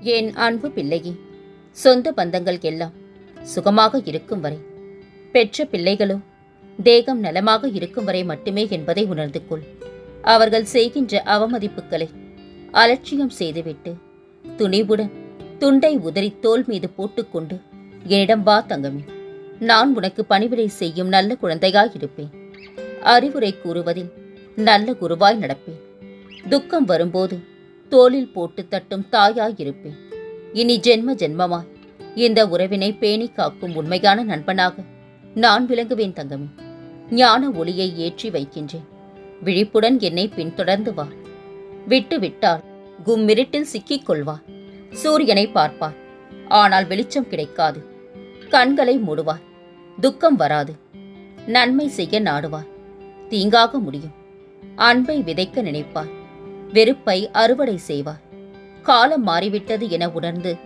என் அன்பு பிள்ளையே? சொந்த பந்தங்கள் எல்லாம் சுகமாக இருக்கும் வரை பெற்ற பிள்ளைகளோ தேகம் நலமாக இருக்கும் வரை மட்டுமே என்பதை உணர்ந்து கொள். அவர்கள் செய்கின்ற அவமதிப்புகளை அலட்சியம் செய்துவிட்டு துணிவுடன் துண்டை உதறி தோள் மீது போட்டுக்கொண்டு என்னிடம் வா தங்கமே நான் உனக்கு பணிவிடை செய்யும் நல்ல குழந்தையாயிருப்பேன். அறிவுரை கூறுவதில் நல்ல குருவாய் நடப்பேன். துக்கம் வரும்போது தோளில் போட்டு தட்டும் தாயாயிருப்பேன். இனி ஜென்ம ஜென்மமாய் இந்த உறவினை பேணி காக்கும் உண்மையான நண்பனாக நான் விளங்குவேன் தங்கமே. ஞான ஒளியை ஏற்றி வைக்கின்றேன். விழிப்புடன் என்னை பின்தொடர்ந்து வா. விட்டு விட்டால் கும்மிருட்டில் சிக்கிக் கொள்வார். சூரியனை பார்ப்பார். ஆனால் வெளிச்சம் கிடைக்காது. கண்களை மூடுவார். துக்கம் வராது. நன்மை செய்ய நாடுவார். தீங்காக முடியும். அன்பை விதைக்க நினைப்பார். வெறுப்பை அறுவடை செய்வார் காலம் மாறிவிட்டது என உணர்ந்து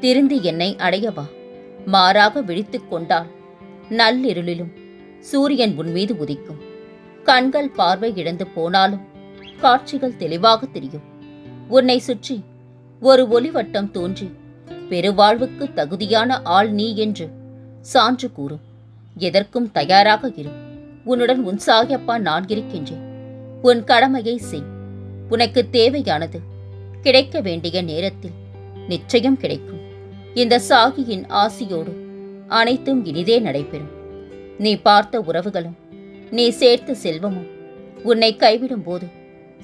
திருந்தி என்னை அடையவா மாறாக விழித்துக் கொண்டால் நள்ளிருளிலும் சூரியன் உன்மீது உதிக்கும். கண்கள் பார்வை இழந்து போனாலும் காட்சிகள் தெளிவாக தெரியும். உன்னை சுற்றி ஒரு ஒளிவட்டம் தோன்றி பெருவாழ்வுக்கு தகுதியான ஆள் நீ என்று சான்று கூறும். எதற்கும் தயாராக இரு. உன்னுடன் உன் சாயப்பா நான் இருக்கின்றேன். உன் கடமையை செய். உனக்கு தேவையானது. கிடைக்க வேண்டிய நேரத்தில் நிச்சயம் கிடைக்கும். இந்த சாகியின் ஆசியோடு அனைத்தும் இனிதே நடைபெறும். நீ பார்த்த உறவுகளும் நீ சேர்த்த செல்வமும் உன்னை கைவிடும் போது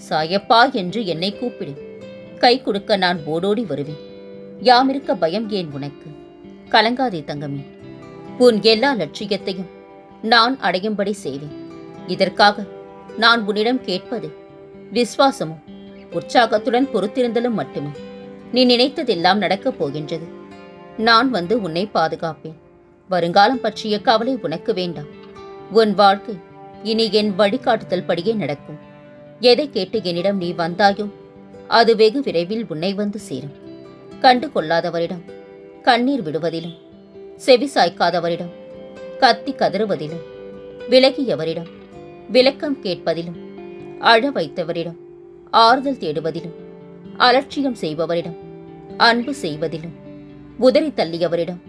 சாயப்பா என்று என்னை கூப்பிடு. கை கொடுக்க நான் ஓடோடி வருவேன். யாமிருக்க பயம் ஏன் உனக்கு? கலங்காதே தங்கமே. உன் எல்லா லட்சியத்தையும் நான் அடையும்படி செய்வேன். இதற்காக நான் உன்னிடம் கேட்பது விசுவாசமும் உற்சாகத்துடன் பொறுத்திருந்தலும் மட்டுமே. நீ நினைத்ததெல்லாம் நடக்கப் போகின்றது. நான் வந்து உன்னை பாதுகாப்பேன். வருங்காலம் பற்றிய கவலை உனக்கு வேண்டாம். உன் வாழ்க்கை இனி என் வழிகாட்டுதல் படியே நடக்கும். எதை கேட்டு என்னிடம் நீ வந்தாயோ அது வெகு விரைவில் உன்னை வந்து சேரும். கண்டு கொள்ளாதவரிடம் கண்ணீர் விடுவதிலும் செவி சாய்க்காதவரிடம் கத்தி கதறுவதிலும் விலகியவரிடம் விளக்கம் கேட்பதிலும் அழ வைத்தவரிடம் ஆறுதல் தேடுவதிலும் அலட்சியம் செய்பவரிடம் அன்பு செய்வதிலும் உதறி தள்ளியவரிடம்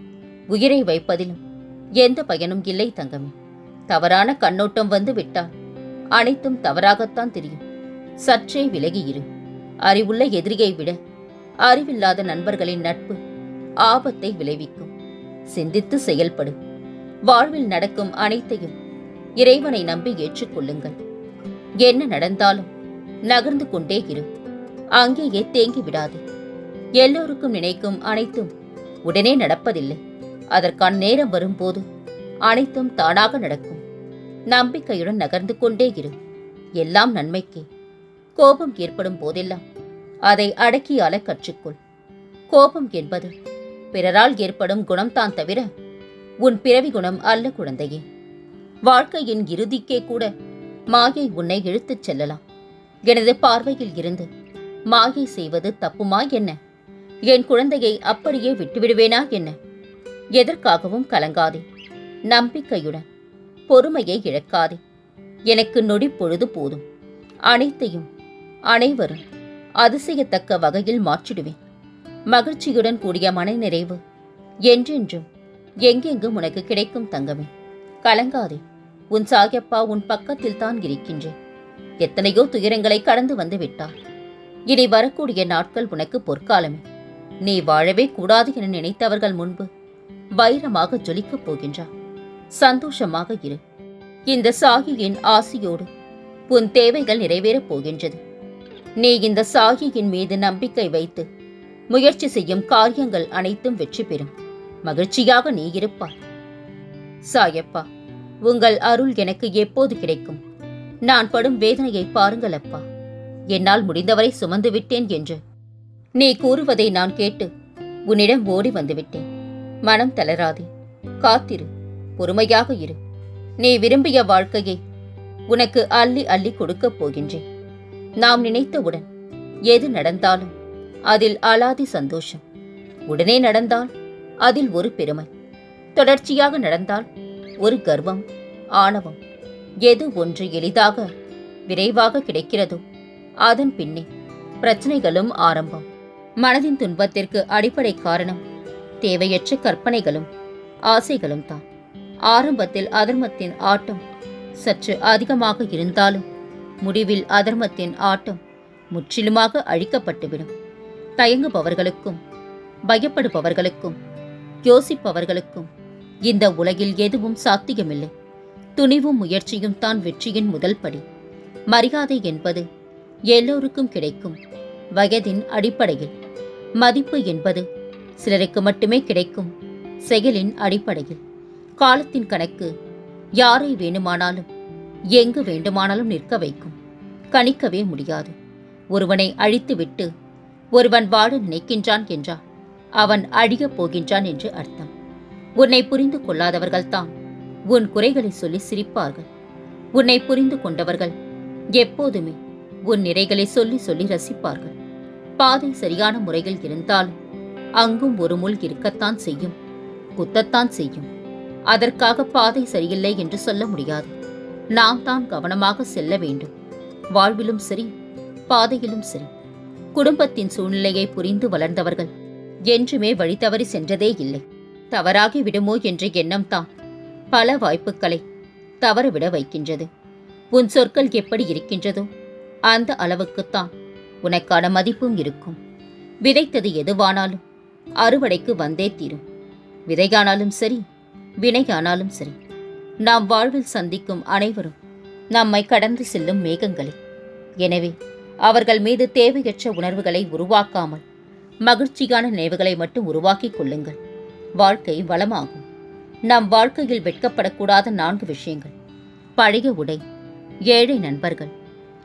உயிரை வைப்பதிலும் எந்த பயனும் இல்லை தங்கமே. தவறான கண்ணோட்டம் வந்து விட்டால் அனைத்தும் தவறாகத்தான் தெரியும். சற்றே விலகி இரு. அறிவுள்ள எதிரியை விட அறிவில்லாத நண்பர்களின் நட்பு ஆபத்தை விளைவிக்கும். சிந்தித்து செயல்படு. வாழ்வில் நடக்கும் அனைத்தையும் இறைவனை நம்பி ஏற்றுக்கொள்ளுங்கள். என்ன நடந்தாலும் நகர்ந்து கொண்டே இரு. அங்கேயே தேங்கி விடாது. எல்லோருக்கும் நினைக்கும் அனைத்தும் உடனே நடப்பதில்லை. அதற்கான நேரம் வரும்போது அனைத்தும் தானாக நடக்கும். நம்பிக்கையுடன் நகர்ந்து கொண்டே இரு. எல்லாம் நன்மைக்கு. கோபம் ஏற்படும் போதெல்லாம் அதை அடக்கியால கற்றுக்கொள். கோபம் என்பது பிறரால் ஏற்படும் குணம்தான் தவிர உன் பிறவி குணம் அல்ல குழந்தையே. வாழ்க்கையின் இறுதிக்கே கூட மாயை உன்னை இழுத்துச் செல்லலாம். எனது பார்வையில் இருந்து மாயை செய்வது தப்புமா என்ன? என் குழந்தையை அப்படியே விட்டுவிடுவேனா என்ன? எதற்காகவும் கலங்காதே. நம்பிக்கையுடன் பொறுமையை இழக்காதே. எனக்கு நொடி பொழுது போதும். அனைத்தையும் அனைவரும் அதிசயத்தக்க வகையில் மாற்றிடுவேன். மகிழ்ச்சியுடன் கூடிய மனநிறைவு என்றென்றும் எங்கெங்கும் உனக்கு கிடைக்கும் தங்கமே. கலங்காதே. உன் சாயப்பா உன் பக்கத்தில் தான் இருக்கின்றேன். எத்தனையோ துயரங்களை கடந்து வந்து விட்டார். இனி வரக்கூடிய நாட்கள் உனக்கு பொற்காலமே. நீ வாழவே கூடாது என நினைத்தவர்கள் முன்பு வைரமாக ஜொலிக்கப் போகின்றார் சந்தோஷமாக இரு. இந்த சாகியின் ஆசியோடு உன் தேவைகள் நிறைவேறப் போகின்றது. நீ இந்த சாகியின் மீது நம்பிக்கை வைத்து முயற்சி செய்யும் காரியங்கள் அனைத்தும் வெற்றி பெறும். மகிழ்ச்சியாக நீ இருப்பாய். சாயப்பா உங்கள் அருள் எனக்கு எப்போது கிடைக்கும்? நான் படும் வேதனையை பாருங்கள் அப்பா. என்னால் முடிந்தவரை சுமந்து விட்டேன் என்று. நீ கூறுவதை நான் கேட்டு உன்னிடம் ஓடி வந்துவிட்டேன். மனம் தளராதே. காத்திரு. பொறுமையாக இரு. நீ விரும்பிய வாழ்க்கையை உனக்கு அள்ளி அள்ளி கொடுக்கப் போகின்றேன். நாம் நினைத்தவுடன் எது நடந்தாலும் அதில் அலாதி சந்தோஷம். உடனே நடந்தால் அதில் ஒரு பெருமை. தொடர்ச்சியாக நடந்தால் ஒரு கர்வம் ஆணவம் எது ஒன்று எளிதாக விரைவாக கிடைக்கிறதோ அதன் பின்னே பிரச்சனைகளும் ஆரம்பம். மனதின் துன்பத்திற்கு அடிப்படை காரணம் தேவையற்ற கற்பனைகளும் ஆசைகளும் தான். ஆரம்பத்தில் அதர்மத்தின் ஆட்டம் சற்று அதிகமாக இருந்தாலும் முடிவில் அதர்மத்தின் ஆட்டம் முற்றிலுமாக அழிக்கப்பட்டுவிடும். தயங்குபவர்களுக்கும் பயப்படுபவர்களுக்கும் யோசிப்பவர்களுக்கும் இந்த உலகில் எதுவும் சாத்தியமில்லை. துணிவும் முயற்சியும் தான் வெற்றியின் முதல் படி. மரியாதை என்பது எல்லோருக்கும் கிடைக்கும். வயதின் அடிப்படையில். மதிப்பு என்பது சிலருக்கு மட்டுமே கிடைக்கும். செயலின் அடிப்படையில். காலத்தின் கணக்கு யாரை வேண்டுமானாலும் எங்கு வேண்டுமானாலும் நிற்க வைக்கும். கணிக்கவே முடியாது. ஒருவனை அழித்துவிட்டு ஒருவன் வாழ நினைக்கின்றான் என்றால் அவன் அழியப் போகின்றான் என்று அர்த்தம். உன்னை புரிந்து கொள்ளாதவர்கள்தான் உன் குறைகளை சொல்லி சிரிப்பார்கள். உன்னை புரிந்து கொண்டவர்கள் எப்போதுமே உன் நிறைகளை சொல்லி சொல்லி ரசிப்பார்கள். பாதை சரியான முறையில் இருந்தாலும் அங்கும் ஒரு முள் இருக்கத்தான் செய்யும். குத்தத்தான் செய்யும். அதற்காக பாதை சரியில்லை என்று சொல்ல முடியாது. நாம் தான் கவனமாக செல்ல வேண்டும். வாழ்விலும் சரி பாதையிலும் சரி குடும்பத்தின் சூழ்நிலையை புரிந்து வளர்ந்தவர்கள் என்றுமே வழி தவறி சென்றதே இல்லை. தவறாகி விடுமோ என்ற எண்ணம் தான் பல வாய்ப்புகளை தவறவிட வைக்கின்றது. உன் சொற்கள் எப்படி இருக்கின்றதோ அந்த அளவுக்குத்தான் உனக்கான மதிப்பும் இருக்கும். விதைத்தது எதுவானாலும் அறுவடைக்கு வந்தே தீரும். விதையானாலும் சரி வினையானாலும் சரி நாம் வாழ்வில் சந்திக்கும் அனைவரும் நம்மை கடந்து செல்லும் மேகங்களே. எனவே அவர்கள் மீது தேவையற்ற உணர்வுகளை உருவாக்காமல் மகிழ்ச்சியான நினைவுகளை மட்டும் உருவாக்கிக் கொள்ளுங்கள். வாழ்க்கை வளமாகும். நம் வாழ்க்கையில் வெட்கப்படக்கூடாத நான்கு விஷயங்கள். பழைய உடை ஏழை நண்பர்கள்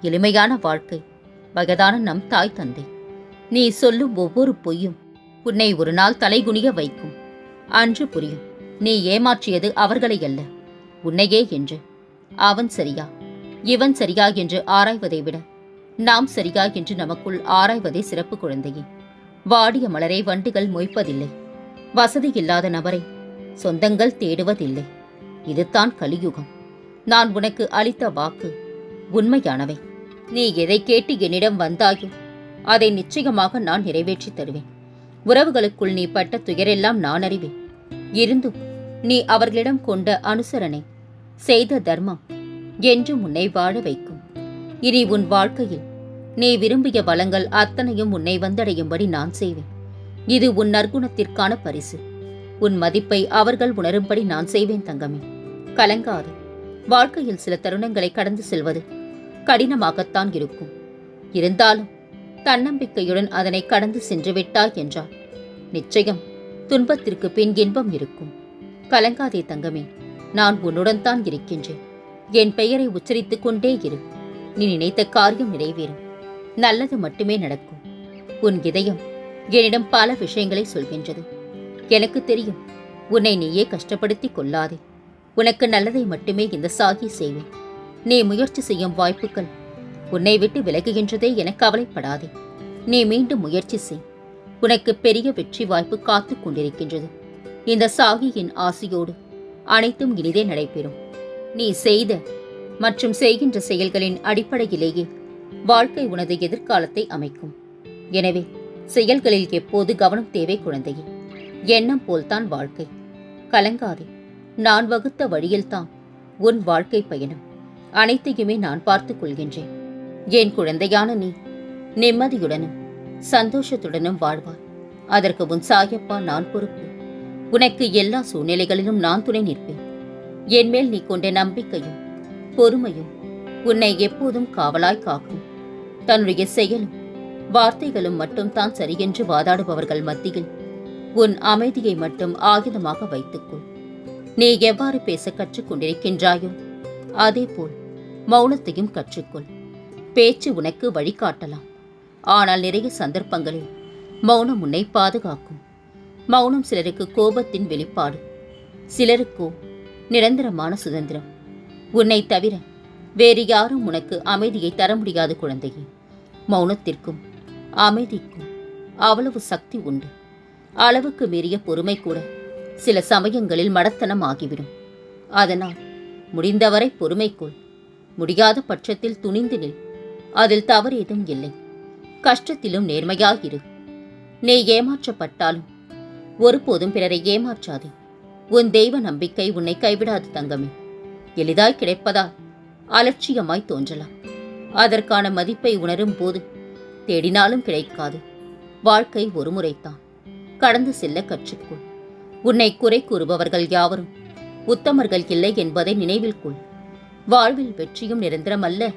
எளிமையான வாழ்க்கை வயதான நம் தாய் தந்தை. நீ சொல்லும் ஒவ்வொரு பொய்யும் உன்னை ஒரு நாள் தலைகுனிய வைக்கும். அன்று புரியும் நீ ஏமாற்றியது அவர்களை அல்ல உன்னையே என்று. அவன் சரியா? இவன் சரியா என்று ஆராய்வதை விட நாம் சரியா என்று நமக்குள் ஆராய்வதே சிறப்பு குழந்தையே. வாடிய மலரை வண்டுகள் மொய்ப்பதில்லை. வசதி இல்லாத நபரை சொந்தங்கள் தேடுவதில்லை. இதுதான் கலியுகம். நான் உனக்கு அளித்த வாக்கு உண்மையானவை. நீ எதை கேட்டு என்னிடம் வந்தாயோ அதை நிச்சயமாக நான் நிறைவேற்றித் தருவேன். உறவுகளுக்குள் நீ பட்ட துயரெல்லாம் நான் அறிவேன். இருந்தும் நீ அவர்களிடம் கொண்ட அனுசரணை செய்த தர்மம் என்றும் உன்னை வாழ வைக்கும். இனி உன் வாழ்க்கையில் நீ விரும்பிய வளங்கள் அத்தனையும் உன்னை வந்தடையும்படி நான் செய்வேன். இது உன் நற்குணத்திற்கான பரிசு. உன் மதிப்பை அவர்கள் உணரும்படி நான் செய்வேன் தங்கமே. கலங்காது. வாழ்க்கையில் சில தருணங்களை கடந்து செல்வது கடினமாகத்தான் இருக்கும். இருந்தாலும் தன்னம்பிக்கையுடன் அதனை கடந்து சென்று விட்டாய் என்றால் நிச்சயம் துன்பத்திற்கு பின் இன்பம் இருக்கும். கலங்காதே தங்கமே. நான் உன்னுடன் தான் இருக்கின்றேன். என் பெயரை உச்சரித்துக் கொண்டே இரு. நீ நினைத்த காரியம் நிறைவேறும். நல்லது மட்டுமே நடக்கும். உன் இதயம் என்னிடம் பல விஷயங்களை சொல்கின்றது. எனக்கு தெரியும் உன்னை நீயே கஷ்டப்படுத்திக் கொள்ளாதே. உனக்கு நல்லதை மட்டுமே இந்த சாகி செய்வேன். நீ முயற்சி செய்யும் வாய்ப்புகள் உன்னை விட்டு விலகுகின்றதே என கவலைப்படாதே. நீ மீண்டும் முயற்சி செய். உனக்கு பெரிய வெற்றி வாய்ப்பு காத்துக் கொண்டிருக்கின்றது. இந்த சாகியின் ஆசையோடு அனைத்தும் இனிதே நடைபெறும். நீ செய்த மற்றும் செய்கின்ற செயல்களின் அடிப்படையிலேயே வாழ்க்கை உனது எதிர்காலத்தை அமைக்கும். எனவே செயல்களில் எப்போது கவனம் தேவை குழந்தையே? எண்ணம் போல்தான் வாழ்க்கை. கலங்காதே. நான் வகுத்த வழியில்தான் உன் வாழ்க்கை பயணம். அனைத்தையுமே நான் பார்த்துக் கொள்கின்றேன். என் குழந்தையான நீ நிம்மதியுடனும் சந்தோஷத்துடனும் வாழ்வாய். அதற்கு உன் சாயப்பா நான் பொறுப்பு உனக்கு எல்லா சூழ்நிலைகளிலும் நான் துணை நிற்பேன். என் மேல் நீ கொண்ட நம்பிக்கையும் பொறுமையும் உன்னை எப்போதும் காவலாய் காக்கும். தன்னுடைய செயலும் வார்த்தைகளும் மட்டும் தான் சரியென்று வாதாடுபவர்கள் மத்தியில் உன் அமைதியை மட்டும் ஆயுதமாக வைத்துக்கொள். நீ எவ்வாறு பேச கற்றுக்கொண்டிருக்கின்றாயோ அதேபோல் மௌனத்தையும் கற்றுக்கொள். பேச்சு உனக்கு வழிகாட்டலாம் ஆனால் நிறைய சந்தர்ப்பங்களில் மௌனம் உன்னை பாதுகாக்கும். மௌனம் சிலருக்கு கோபத்தின் வெளிப்பாடு சிலருக்கோ நிரந்தரமான சுதந்திரம். உன்னை தவிர வேறு யாரும் உனக்கு அமைதியை தர முடியாது குழந்தையே. மௌனத்திற்கும் அமைதிக்கும். அவ்வளவு சக்தி உண்டு. அளவுக்கு மீறிய பொறுமை கூட சில சமயங்களில் மடத்தனம் ஆகிவிடும் அதனால் முடிந்தவரை பொறுமைக்குள். முடியாத பட்சத்தில் துணிந்து நில். அதில் தவறு ஏதும் இல்லை. கஷ்டத்திலும் நேர்மையாகிரு நீ ஏமாற்றப்பட்டாலும் ஒருபோதும் பிறரை ஏமாற்றாதே. உன் தெய்வ நம்பிக்கை உன்னை கைவிடாது தங்கமே. எளிதாய் கிடைப்பதால் அலட்சியமாய் தோன்றலாம். அதற்கான மதிப்பை உணரும் போது தேடினாலும் கிடைக்காது. வாழ்க்கை ஒருமுறைத்தான் கடந்து செல்ல கற்றுக்கொள். உன்னை குறை கூறுபவர்கள் யாவரும் உத்தமர்கள் இல்லை என்பதை நினைவில் கொள். வாழ்வில் வெற்றியும் நிரந்தரமல்ல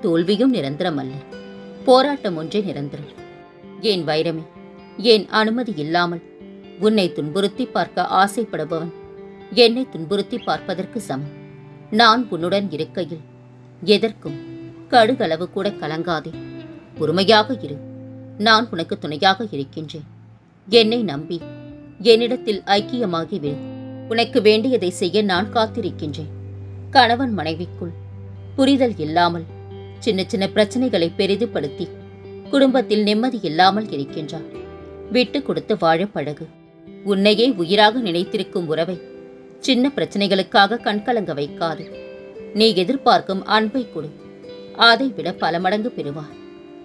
தோல்வியும் நிரந்தரமல்ல. போராட்டம் ஒன்றே நிரந்தரம். ஏன் வைரமே ஏன் அனுமதி இல்லாமல்? உன்னை துன்புறுத்தி பார்க்க ஆசைப்படுபவன் என்னை துன்புறுத்தி பார்ப்பதற்கு சமம். நான் உன்னுடன் இருக்கையில் எதற்கும் கடுகளவு கூட கலங்காதே. பொறுமையாக இரு. நான் உனக்கு துணையாக இருக்கின்றேன். என்னை நம்பி என்னிடத்தில் ஐக்கியமாகிவிடு உனக்கு வேண்டியதை செய்ய நான் காத்திருக்கின்றேன். கணவன் மனைவிக்குள் புரிதல் இல்லாமல் சின்ன சின்ன பிரச்சனைகளை பெரிதுபடுத்தி குடும்பத்தில் நிம்மதி இல்லாமல் இருக்கின்றார் விட்டு கொடுத்து வாழ பழகு. உன்னையே உயிராக நினைத்திருக்கும் உறவை சின்ன பிரச்சனைகளுக்காக கண்கலங்க வைக்காது. நீ எதிர்பார்க்கும் அன்பை கொடு. அதை விட பல மடங்கு பெறுவார்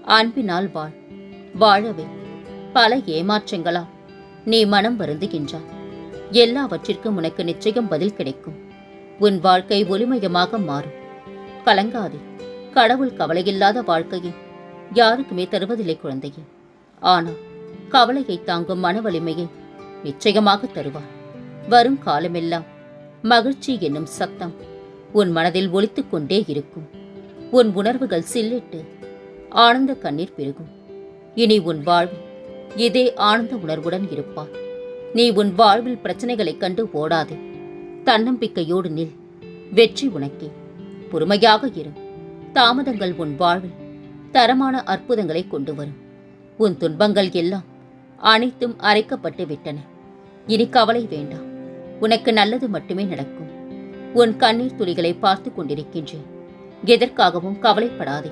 அன்பினால் வாழ். வாழவே. பல ஏமாற்றங்களால் நீ மனம் வருந்துகின்றாய். எல்லாவற்றிற்கும் உனக்கு நிச்சயம் பதில் கிடைக்கும். உன் வாழ்க்கை ஒளிமயமாக மாறும். கலங்காதே. கடவுள் கவலையில்லாத வாழ்க்கையை. யாருக்குமே தருவதில்லை குழந்தையே. ஆனால் கவலையை தாங்கும் மன வலிமையை நிச்சயமாக தருவார் வரும் காலமெல்லாம் மகிழ்ச்சி என்னும் சத்தம் உன் மனதில் ஒலித்துக் கொண்டே இருக்கும். உன் உணர்வுகள் சில்லிட்டு ஆனந்த கண்ணீர் பெருகும். இனி உன் வாழ்வில் இதே ஆனந்த உணர்வுடன் இருப்பார் நீ உன் வாழ்வில் பிரச்சனைகளைக் கண்டு ஓடாதே. தன்னம்பிக்கையோடு நில். வெற்றி உனக்கே. பொறுமையாக இரு. தாமதங்கள் உன் வாழ்வில் தரமான அற்புதங்களை கொண்டு வரும். உன் துன்பங்கள் எல்லாம் அனைத்தும் அரைக்கப்பட்டு விட்டன. இனி கவலை வேண்டாம். உனக்கு நல்லது மட்டுமே நடக்கும். உன் கண்ணீர் துளிகளை பார்த்து கொண்டிருக்கின்றேன். எதற்காகவும் கவலைப்படாதே.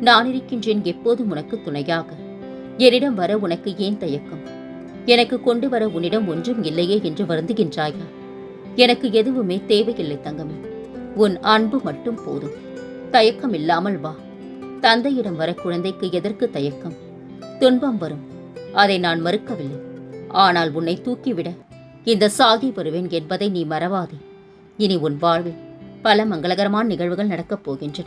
நான் இருக்கின்றேன் எப்போதும் உனக்கு துணையாக. என்னிடம் வர உனக்கு ஏன் தயக்கம்? எனக்கு கொண்டு வர உன்னிடம் ஒன்றும் இல்லையே என்று வருந்துகின்றாயா? எனக்கு எதுவுமே தேவையில்லை தங்கமே. உன் அன்பு மட்டும் போதும். தயக்கம் இல்லாமல் வா. தந்தையிடம் வர குழந்தைக்கு எதற்கு தயக்கம்? துன்பம் வரும். அதை நான் மறுக்கவில்லை. ஆனால் உன்னை தூக்கிவிட இந்த சாகி வருவேன் என்பதை நீ மறவாதே. இனி உன் வாழ்வில் பல மங்களகரமான நிகழ்வுகள் நடக்கப் போகின்றன.